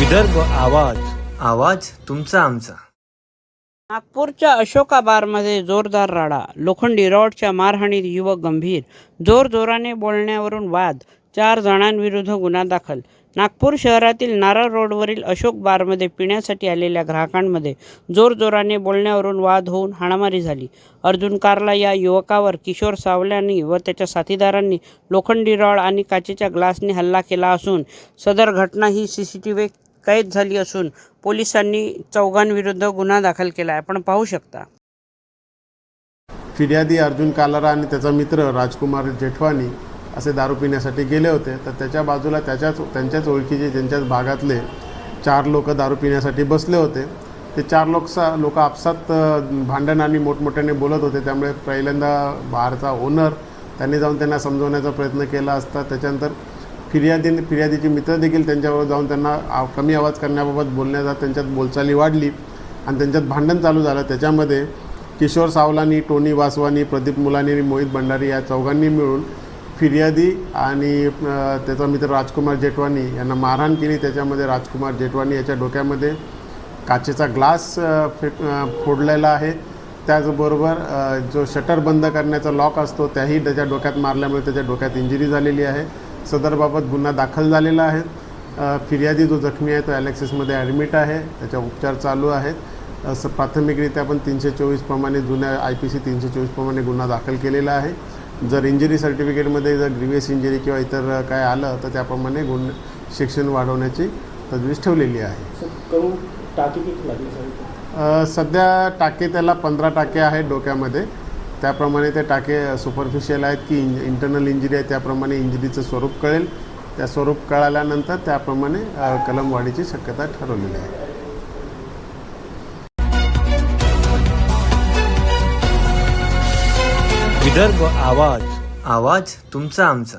विदर्भ आवाज आवाज तुमचा आमचा. नागपूरच्या अशोका बारमध्ये जोरदार राडा लोखंडी रॉडच्या मारहाणीत युवक गंभीर जोरजोराने बोलण्यावरून वाद चार जणांविरुद्ध गुन्हा दाखल. नागपूर शहरातील नारळ रोडवरील अशोक बारमध्ये पिण्यासाठी आलेल्या ग्राहकांमध्ये जोरजोराने बोलण्यावरून वाद होऊन हाणामारी झाली. अर्जुन कारला या युवकावर किशोर सावल्यांनी व त्याच्या साथीदारांनी लोखंडी रॉड आणि काचेच्या ग्लासने हल्ला केला असून सदर घटना ही सी सी टी व्ही कैद झाली असून पोलिसांनी चौघांविरुद्ध गुन्हा दाखल केला आहे. आपण पाहू शकता. फिर्यादी अर्जुन कालारा आणि त्याचा मित्र राजकुमार जेठवानी असे दारू पिण्यासाठी गेले होते. तर त्याच्या बाजूला त्याच्याच त्यांच्याच ओळखीचे त्यांच्याच भागातले चार लोक दारू पिण्यासाठी बसले होते. ते चार लोक सा लोक आपसात भांडण आणि मोठमोठ्याने बोलत होते. त्यामुळे पहिल्यांदा बारचा ओनर त्यांनी जाऊन त्यांना समजवण्याचा प्रयत्न केला असता. त्याच्यानंतर फिर्यादी फिर्यादीचे मित्र देखील त्यांच्यावर जाऊन त्यांना आव- कमी आवाज करण्याबाबत बोलण्याचा त्यांच्यात बोलचाली वाढली. आणि त्यांच्यात भांडण चालू झालं. त्याच्यामध्ये किशोर सावलानी टोनी वासवानी प्रदीप मुलानी आणि मोहित भंडारी या चौघांनी मिळून फिर्यादी आणि त्याचा मित्र राजकुमार जेठवानी यांना मारहाण केली. त्याच्यामध्ये राजकुमार जेठवानी याच्या डोक्यामध्ये काचेचा ग्लास फेक फोडलेला आहे. त्याचबरोबर जो शटर बंद करण्याचा लॉक असतो त्याही त्याच्या डोक्यात मारल्यामुळे त्याच्या डोक्यात इंजुरी झालेली आहे. सदरबाबत गुन्हा दाखल झालेला आहे. फिर्यादी जो जखमी आहे तो ॲलेक्सिसमध्ये ॲडमिट आहे. त्याच्या उपचार चालू आहेत. असं प्राथमिकरित्या पण तीनशे चोवीस प्रमाणे जुन्या आय पी सी तीनशे चोवीस प्रमाणे गुन्हा दाखल केलेला आहे. जर इंजुरी सर्टिफिकेटमध्ये जर ग्रिव्हियस इंजुरी किंवा इतर काय आलं तर त्याप्रमाणे गुन्ह शिक्षण वाढवण्याची तजवीज ठेवलेली आहे. सध्या टाके त्याला पंधरा टाके आहेत डोक्यामध्ये. त्याप्रमाणे ते टाके सुपरफिशियल आहेत की इंज इंटरनल इंजिरी आहे त्याप्रमाणे इंजिरीचं स्वरूप कळेल. त्या स्वरूप कळाल्यानंतर त्याप्रमाणे कलम वाढीची शक्यता ठरवलेली आहे. विदर्भ आवाज. आवाज तुमचा आमचा.